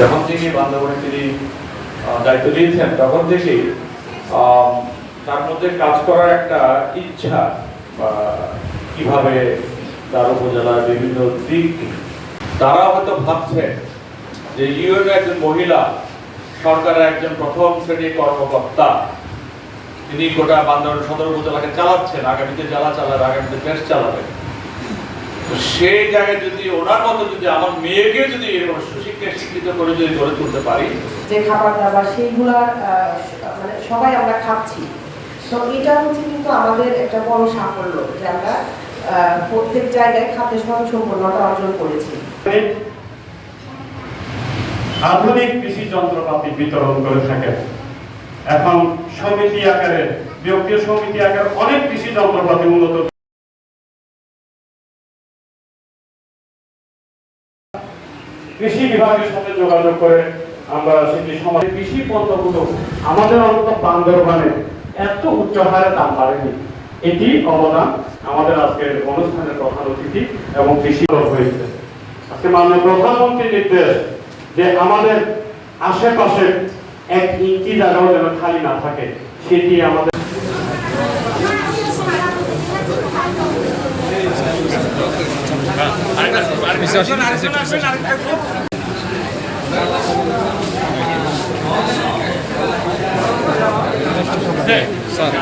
যখন থেকে বান্দরবনে তিনি দায়িত্ব দিয়েছেন তখন আহ, তার মধ্যে কাজ করার একটা ইচ্ছা বা কীভাবে তার উপজেলার বিভিন্ন দিক তারা হয়তো ভাবছে যে ইউএন একজন মহিলা সরকারের একজন প্রথম শ্রেণির কর্মকর্তা তিনি গোটা বান্দরবান সদর উপজেলাকে চালাচ্ছেন আগামীতে জেলা চালাবে আগামীতে দেশ চালাবে। তো সেই জায়গায় যদি ওনার মতো যদি আমার মেয়েকে যদি এরকম সুশিক্ষায় শিক্ষিত করে যদি গড়ে তুলতে পারি। যে খাবার দাবার সেইগুলার আহ, মানে সবাই আমরা খাচ্ছি। তো এটা হচ্ছে কিন্তু আমাদের একটা বড় সাফল্য যে আমরা প্রত্যেক জায়গায় খাদ্য অর্জন করেছি। আধুনিক কৃষি যন্ত্রপাতি বিতরণ করে থাকেন। এখন সমিতি আকারে বিরক্তীয় সমিতি আকারে অনেক কৃষি যন্ত্রপাতি উন্নত কৃষি বিভাগের সাথে যোগাযোগ করে আমরা সেটি সমাজ কৃষি পণ্যগুলো আমাদের অন্তত বান্দরবানে এত উচ্চ হারে দাম বাড়েনি। এটি অবদান আমাদের আজকের অনুষ্ঠানের প্রধান অতিথি এবং কৃষি হয়েছে। আজকে মাননীয় প্রধানমন্ত্রীর নির্দেশ যে আমাদের আশেপাশে এক ইঞ্চি জায়গাও যেন খালি না থাকে, সেটি আমাদের স্যার